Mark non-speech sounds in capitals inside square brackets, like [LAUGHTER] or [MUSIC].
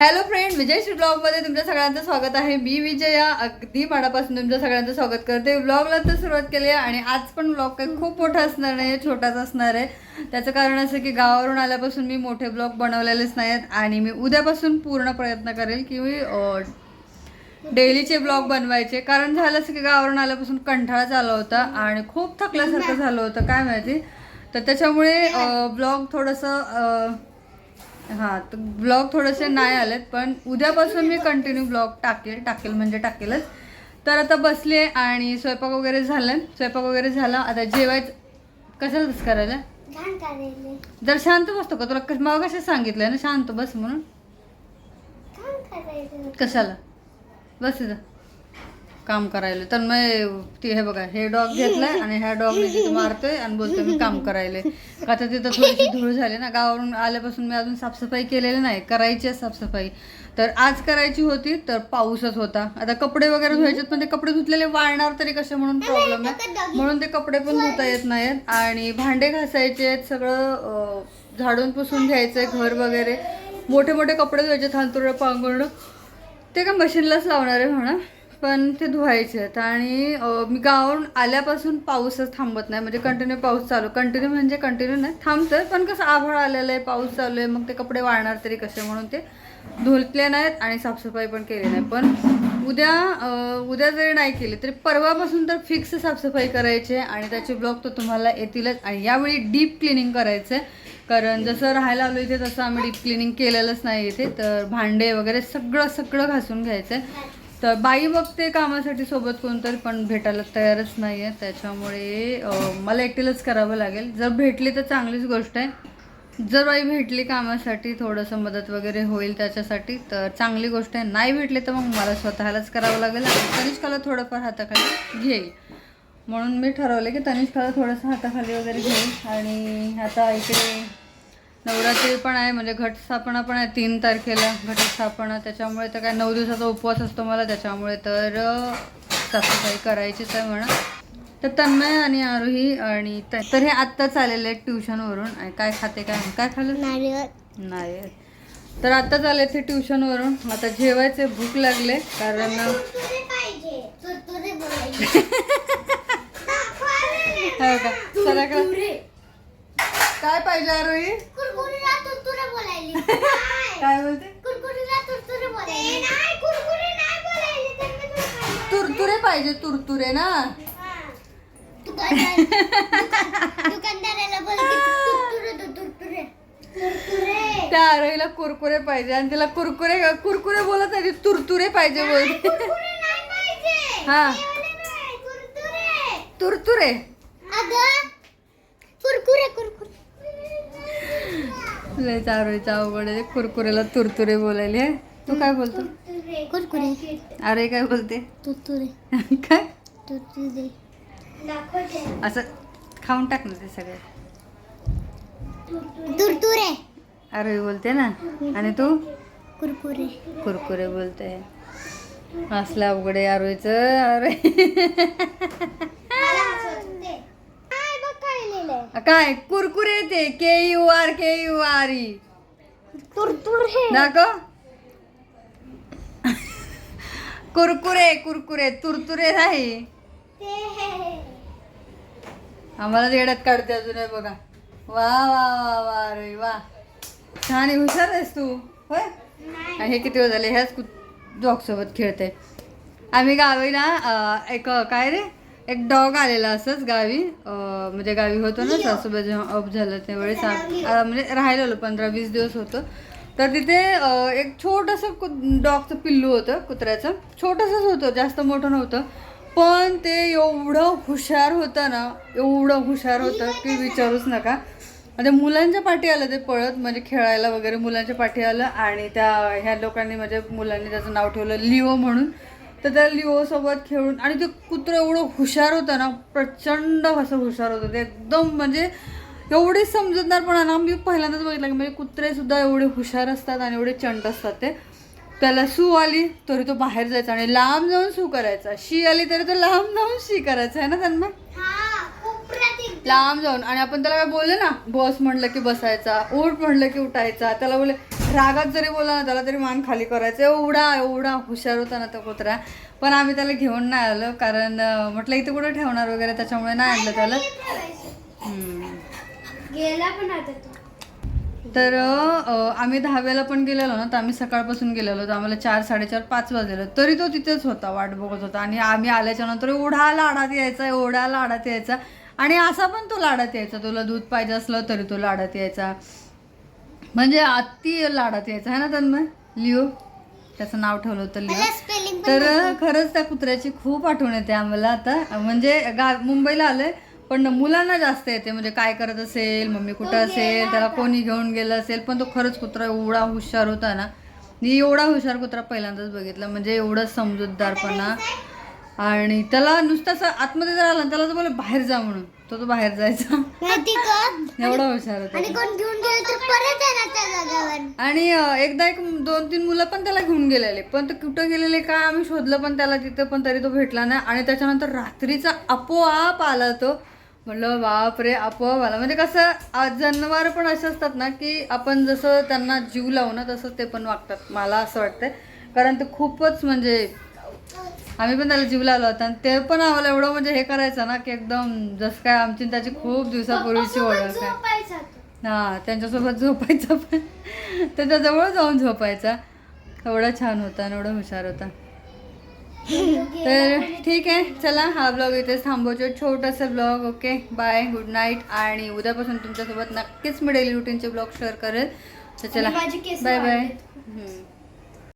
Hello friend विजयश्री ब्लॉगमध्ये तुमच्या सगळ्यांचं स्वागत आहे. मी विजया अगदी मनापासून तुमच्या सगळ्यांचं स्वागत करते. ब्लॉगला तर सुरुवात केली आहे आणि आज पण ब्लॉग काही खूप मोठा असणार नाही छोटाच असणार आहे. त्याचं कारण असं की गावावरून आल्यापासून मी मोठे ब्लॉग बनवलेलेच नाही आहेत आणि मी उद्यापासून पूर्ण प्रयत्न करेल की मी डेलीचे ब्लॉग बनवायचे. कारण झालं असं की गावावरून आल्यापासून कंठाळा आला होता आणि खूप थकल्यासारखं झालं होतं काय माहिती? तर त्याच्यामुळे ब्लॉग थोडंसं हां तर ब्लॉग थोडेसे नाही आलेत पण उद्यापासून मी कंटिन्यू ब्लॉग टाकेल टाकेल म्हणजे टाकेलच. तर आता बसले आणि स्वयंपाक वगैरे झालं. स्वयंपाक वगैरे झाला. आता जेवायचं कशाला तसं करायला? जर शांत बसतो का? तुला मग कसं सांगितलंय ना शांत बस म्हणून. कशाला? बस काम करायला. तर मग ती हे बघा हे डॉग घेतलाय आणि ह्या डॉगने तिथं मारतोय आणि बोलतोय मी काम करायले. का तर तिथं थोडीशी धूळ झाली ना गावावरून आल्यापासून मी अजून साफसफाई केलेली नाही करायची आहे साफसफाई. तर आज करायची होती तर पाऊसच होता. आता कपडे वगैरे धुवायचे पण ते कपडे धुतलेले वाळणार तरी कसे म्हणून प्रॉब्लेम आहे. म्हणून ते कपडे पण धुता येत नाहीत. आणि भांडे घासायचे आहेत सगळं झाडून पुसून घ्यायचंय घर वगैरे. मोठे मोठे कपडे धुवायचे थांतुरं पांघरणं ते का मशीनलाच लावणार आहे म्हणा. पण ते धुवायचे आहेत. आणि मी गावावरून आल्यापासून पाऊसच थांबत नाही. म्हणजे कंटिन्यू पाऊस चालू. कंटिन्यू म्हणजे कंटिन्यू नाही थांबतोय. पण कसं आभाळ आलेलं आहे पाऊस चालू आहे. मग ते कपडे वाळणार तरी कसे म्हणून ते धुतले नाहीत आणि साफसफाई पण केली नाही. पण उद्या उद्या जरी नाही केली तरी परवापासून तर फिक्स साफसफाई करायची आहे. आणि त्याचे ब्लॉग तर तुम्हाला येतीलच. आणि यावेळी डीप क्लिनिंग करायचं आहे कारण जसं राहायला आलो इथे तसं आम्ही डीप क्लिनिंग केलेलंच नाही इथे. तर भांडे वगैरे सगळं सगळं घासून घ्यायचं आहे तर बाई बघते कामासाठी सोबत कोणतरी पण भेटायला तयारच नाही आहे त्याच्यामुळे मला एकटीलाच करावं लागेल. जर भेटली तर चांगलीच गोष्ट आहे. जर बाई भेटली कामासाठी थोडंसं मदत वगैरे होईल त्याच्यासाठी तर चांगली गोष्ट आहे. नाही भेटली तर मग मला स्वतःलाच करावं लागेल आणि तनिष्काला थोडंफार हाताखाली घेईल. म्हणून मी ठरवलं की तनिष्काला थोडंसं हाताखाली वगैरे घेईल. आणि आता इकडे नवरात्री पण आहे म्हणजे घटस्थापना पण आहे तीन तारखेला. घटस्थापना त्याच्यामुळे तर काय नऊ दिवसाचा उपवास असतो मला त्याच्यामुळे तर अं, साफसफाई करायचीच आहे म्हणा. तर तन्मय आणि आरोही आणि तर हे आत्ताच आलेले आहेत ट्युशनवरून. काय खाते काय काय खाल्लं? नाही तर आत्ताच आले ते ट्युशनवरून. आता जेवायचे भूक लागले कारण [LAUGHS] हो का? चला का? काय पाहिजे आरोही? कुरकुरीला तुरतुरे बोलायले. [LAUGHS] काय बोलते? कुरकुरीला तुरतुरे बोलायले. नाही कुरकुरे नाही बोलायले तर मी तुला काय- तुरतुरे पाहिजे तुरतुरे ना. दुकानदार दुकान- दुकानदाराला बोल की तुरतुरे दे, तुरतुरे. तुरतुरे. त्या आरोहीला कुरकुरे पाहिजे आणि तिला कुरकुरे कुरकुरे बोलत नाही ती तुरतुरे पाहिजे बोलते. कुरकुरे नाही पाहिजे. हा. ते वाले नाही, कुरकुरे तुरतुरे. अगं कुरकुरे कुरकुरे लयच आरोहीचा अवघड आहे. कुरकुरेला तुरतुरे बोलायले तू काय बोलतो? कुरकुरे. अरे काय बोलते? तुरतुरे. [LAUGHS] काय? तुरतुरे. असं खाऊन टाक ना ते सगळे. तुरतुरे. आरोही बोलते ना. आणि तू? कुरकुरे. कुरकुरे बोलते. असलं अवघड आहे अरे. [LAUGHS] काय? कुरकुरे ते K U R K U R E तुरतुरे दाखव. कुरकुरे कुरकुरे तुरतुरे नाही. आम्हाला येड्यात काढते अजून हे बघा. वा वा वा वा रे वा. छान आहे, हुशार आहेस तू. होय? आणि हे किती वेळ झाले? ह्याच डॉग सोबत खेळते. आम्ही गावी ना अं, एक काय रे? एक डॉग आलेला असंच गावी. म्हणजे गावी होतो ना सासूबाई जेव्हा ऑफ झालं त्यावेळेस म्हणजे राहिलेलो पंधरा वीस दिवस होतो. तर तिथे एक छोटंसं डॉगचं पिल्लू होतं कुत्र्याचं. छोटंसंच होतं जास्त मोठं नव्हतं. पण ते एवढं हुशार होतं ना एवढं हुशार होतं की विचारूच नका. म्हणजे मुलांच्या पाठी आलं ते पळत म्हणजे खेळायला वगैरे मुलांच्या पाठी आलं आणि त्या ह्या लोकांनी म्हणजे मुलांनी त्याचं नाव ठेवलं लिओ म्हणून. तर त्या लिओ सोबत खेळून आणि ते कुत्रं एवढं हुशार होतं ना प्रचंड असं हुशार होतं. ते एकदम म्हणजे एवढे समजूतदारपणा ना मी पहिल्यांदाच बघितलं की म्हणजे कुत्रे सुद्धा एवढे हुशार असतात आणि एवढे चंट असतात ते. त्याला सू आली तरी तो बाहेर जायचा आणि लांब जाऊन सू करायचा. शी आली तरी तो लांब जाऊन शी करायचा. आहे ना त्यांना लांब जाऊन. आणि आपण त्याला काय बोलले ना बस म्हटलं की बसायचा उठ म्हटलं की उठायचा. त्याला बोलले रागात जरी बोला ना त्याला तरी मान खाली करायचं एवढा एवढा हुशार होता ना तो कुत्रा. पण आम्ही त्याला घेऊन नाही आलो कारण म्हटलं इथे कुठे ठेवणार वगैरे त्याच्यामुळे नाही आणलं त्याला. गेला पण आता तर आम्ही दहाव्याला पण गेलेलो ना तर आम्ही सकाळपासून गेलेलो. तर आम्हाला चार साडेचार पाच वाजलेलो तरी तो तिथेच होता वाट बघत होता. आणि आम्ही आल्याच्यानंतर एवढा लाडात यायचा एवढा लाडात यायचा. आणि असा पण तो लाडात यायचा. तुला दूध पाहिजे असलं तरी तो लाडात यायचा. म्हणजे अति लाडात यायचा है ना तन्मय? लिओ? त्याचं नाव ठेवलं होतं लिओ. तर खरंच त्या कुत्र्याची खूप आठवण येते आम्हाला आता. म्हणजे गा मुंबईला आलोय पण मुलांना जास्त येते. म्हणजे काय करत असेल मम्मी कुठं असेल त्याला कोणी घेऊन गेलं असेल पण तो खरंच कुत्रा एवढा हुशार होता ना. मी एवढा हुशार कुत्रा पहिल्यांदाच बघितला. म्हणजे एवढं समजूतदारपणा. आणि त्याला नुसतं असं आतमध्ये जर आला ना, त्याला तर बोले बाहेर जा म्हणून. तो तो बाहेर जायचा. एवढा हुशार होता आणि एकदा एक दोन तीन मुलं पण त्याला घेऊन गेलेले. पण ते कुठं गेलेले काय आम्ही शोधलं पण त्याला तिथं पण तरी तो भेटला नाही. आणि त्याच्यानंतर रात्रीचा आपोआप आला तो. म्हणलं बाप रे आपोआप आला. म्हणजे कसं जनावर पण असे असतात ना की आपण जसं त्यांना जीव लावू ना तसं ते पण वागतात. मला असं वाटतंय. कारण ते खूपच म्हणजे आम्ही पण त्याला जीव लावला होता. आणि ते पण आम्हाला एवढं म्हणजे हे करायचं ना की एकदम जसं काय आमची आणि त्याची खूप दिवसापूर्वीची ओळख आहे. झोपायचा तो. हा त्यांच्यासोबत झोपायचा पण. त्याच्याजवळ जाऊन झोपायचा. एवढा छान होता आणि एवढा हुशार होता. तर ठीक आहे चला हा ब्लॉग इथेच थांबवतो. छोटासा blog okay bye good night आणि उद्यापासून तुमच्यासोबत नक्कीच मी डेली रुटीनचे ब्लॉग शेअर करेल. तर चला आणि माझे केस बाय बाय वाढलेत. हम्म.